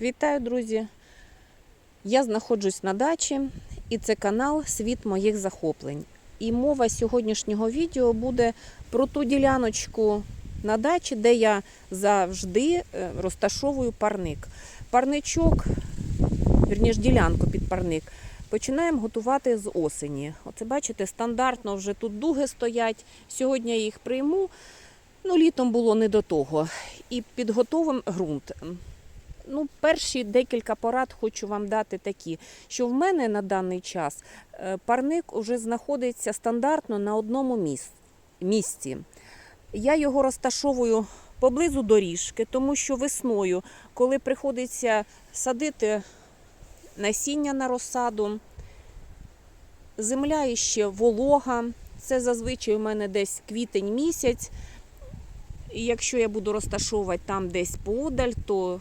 Вітаю, друзі! Я знаходжусь на дачі, і це канал Світ моїх захоплень. І мова сьогоднішнього відео буде про ту діляночку на дачі, де я завжди е, розташовую парник. Парничок, вірніш, ділянку під парник, починаємо готувати з осені. Оце бачите, стандартно вже тут дуги стоять. Сьогодні я їх прийму. Ну, літом було не до того. І підготовим ґрунт. Ну, перші декілька порад хочу вам дати такі, що в мене на даний час е, парник вже знаходиться стандартно на одному місці. Я його розташовую поблизу доріжки, тому що весною, коли приходиться садити насіння на розсаду, земля іще волога. Це зазвичай у мене десь квітень місяць. І якщо я буду розташовувати там десь поодаль, то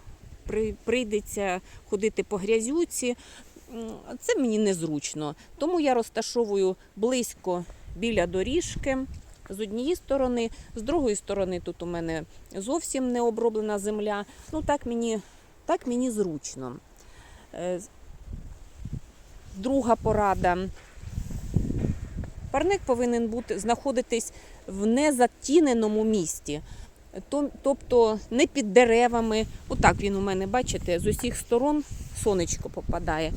прийдеться ходити по грязюці. Це мені незручно. Тому я розташовую близько біля доріжки з однієї сторони, з другої сторони тут у мене зовсім не оброблена земля. Ну так мені, так мені зручно. Е, Друга порада. Парник повинен бути знаходитись в незатіненому місці. То- Тобто не під деревами. Отак він у мене, бачите, з усіх сторон сонечко попадає.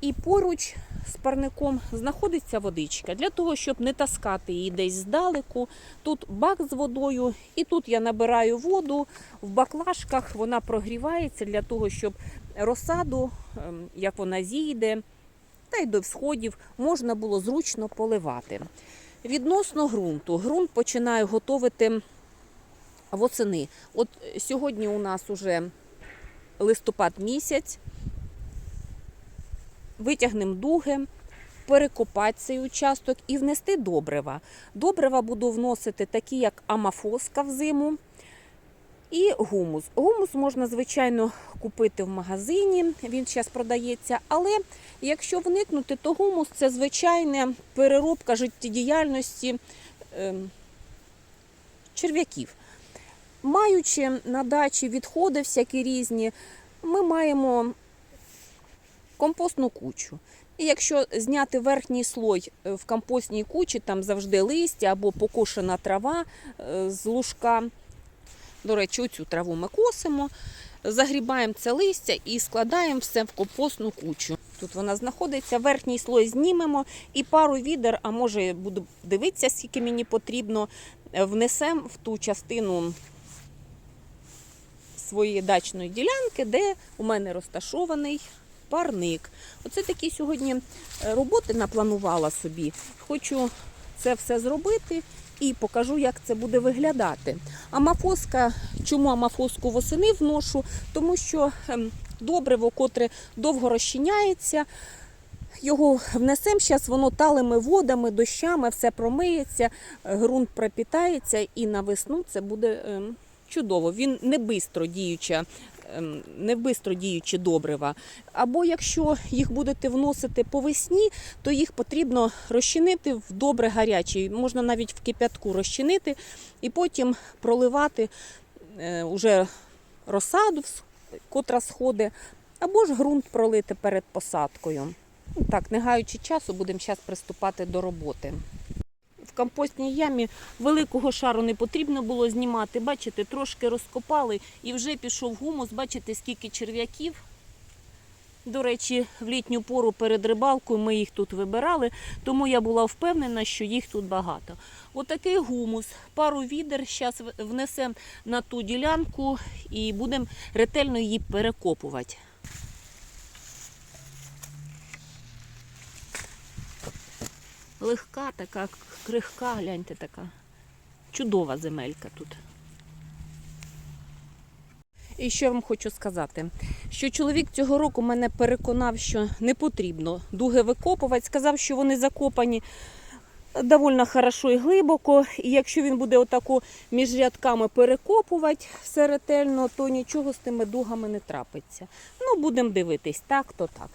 І поруч з парником знаходиться водичка. Для того, щоб не таскати її десь здалеку. Тут бак з водою, і тут я набираю воду в баклажках, вона прогрівається для того, щоб розсаду, ем, як вона зійде, та й до всходів можна було зручно поливати. Відносно ґрунту, ґрунт починаю готувати восени. От е, сьогодні у нас уже листопад місяць. Витягнемо дуги, перекопати цей участок і внести добрива. Добрива буду вносити такі, як амафоска взиму і гумус. Гумус можна, звичайно, купити в магазині, він зараз продається, але якщо вникнути, то гумус це звичайна переробка життєдіяльності ем, черв'яків. Маючи на дачі відходи всякі різні, ми маємо компостну кучу. І якщо зняти верхній слой е, в компостній кучі, там завжди листя або покошена трава е, з лужка. До речі, оцю траву ми косимо, загрібаємо це листя і складаємо все в компостну кучу. Тут вона знаходиться, верхній слой знімемо і пару відер, а може буду дивитися, скільки мені потрібно, внесемо в ту частину своєї дачної ділянки, де у мене розташований парник. Оце такі сьогодні е, роботи напланувала собі. Хочу це все зробити і покажу, як це буде виглядати. Амафоска, чому амафоску восени вношу? Тому що ем, добриво, котре довго розчиняється. Його внесемо, зараз воно талими водами, дощами, все промиється, е, ґрунт пропітається і на весну це буде ем, чудово. Він не бистро діюча, ем, не бистро діючі добрива. Або якщо їх будете вносити по весні, то їх потрібно розчинити в добре гарячий. Можна навіть в кип'ятку розчинити і потім проливати е, уже розсаду, котра сходить, або ж ґрунт пролити перед посадкою. Ну, Так, не гаючи часу, будемо зараз приступати до роботи. Компостній ямі великого шару не потрібно було знімати. Бачите, трошки розкопали і вже пішов гумус. Бачите, скільки черв'яків. До речі, в літню пору перед рибалкою ми їх тут вибирали, тому я була впевнена, що їх тут багато. Отакий гумус, пару відер зараз внесемо на ту ділянку і будемо ретельно її перекопувати. Легка така, крихка, гляньте така. Чудова земелька тут. І що я вам хочу сказати, що чоловік цього року мене переконав, що не потрібно дуги викопувати. Сказав, що вони закопані доволі хорошо і глибоко. І якщо він буде отако між рядками перекопувати все ретельно, то нічого з тими дугами не трапиться. Ну, будемо дивитись, так то так.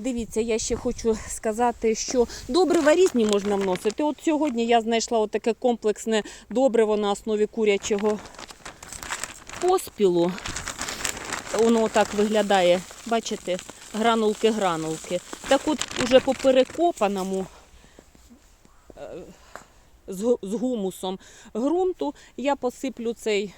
Дивіться, я ще хочу сказати, що добрива різні можна вносити. От сьогодні я знайшла таке комплексне добриво на основі курячого поспілу. воно так виглядає, бачите, гранулки-гранулки. Так от уже по перекопаному е, з гумусом ґрунту я посиплю цей,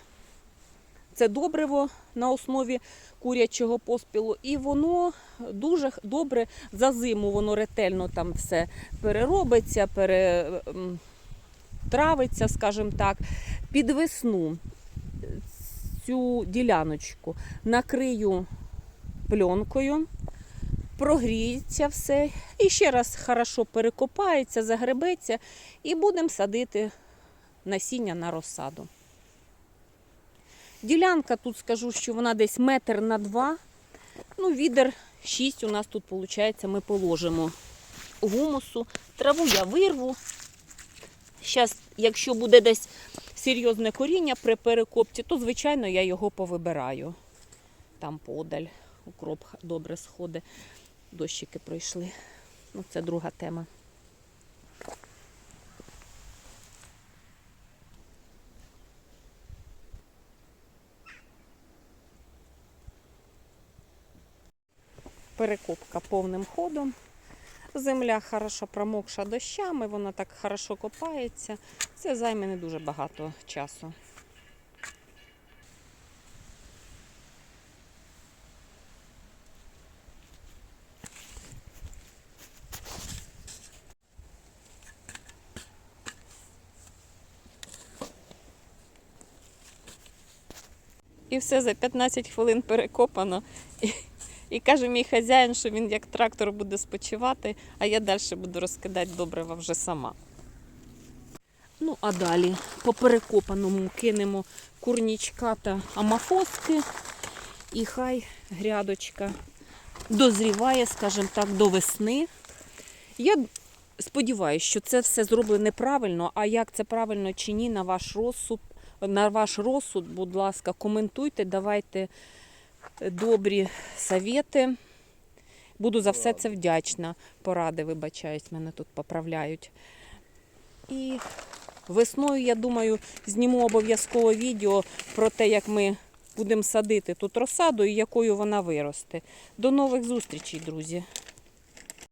це добриво на основі курячого поспілу, і воно дуже добре за зиму воно ретельно там все переробиться, пере, м, травиться, скажімо так. Під весну цю діляночку накрию пленкою, прогріється все і ще раз хорошо перекопається, загребеться, і будемо садити насіння на розсаду. Ділянка тут скажу, що вона десь метр на два. Ну, відер 6 у нас тут, виходить, ми положимо гумусу. Траву я вирву. Зараз, якщо буде десь серйозне коріння при перекопці, то, звичайно, я його повибираю. Там подаль, укроп добре сходить. Дощики пройшли. Ну, це друга тема. Перекопка повним ходом. Земля хорошо промокша дощами, вона так хорошо копається. Це займе не дуже багато часу. І все за 15 хвилин перекопано. І, каже мій хазяїн, що він як трактор буде спочивати, а я далі буду розкидати добрива вже сама. Ну, а далі по перекопаному кинемо курнічка та амафоски, і хай грядочка дозріває, скажімо так, до весни. Я сподіваюся, що це все зроблено правильно, а як це правильно чи ні, на ваш розсуд, на ваш розсуд, будь ласка, коментуйте, давайте добрі совєти. Буду за все це вдячна. Поради, вибачаюсь, мене тут поправляють. І весною, я думаю, зніму обов'язково відео про те, як ми будемо садити тут розсаду і якою вона виросте. До нових зустрічей, друзі!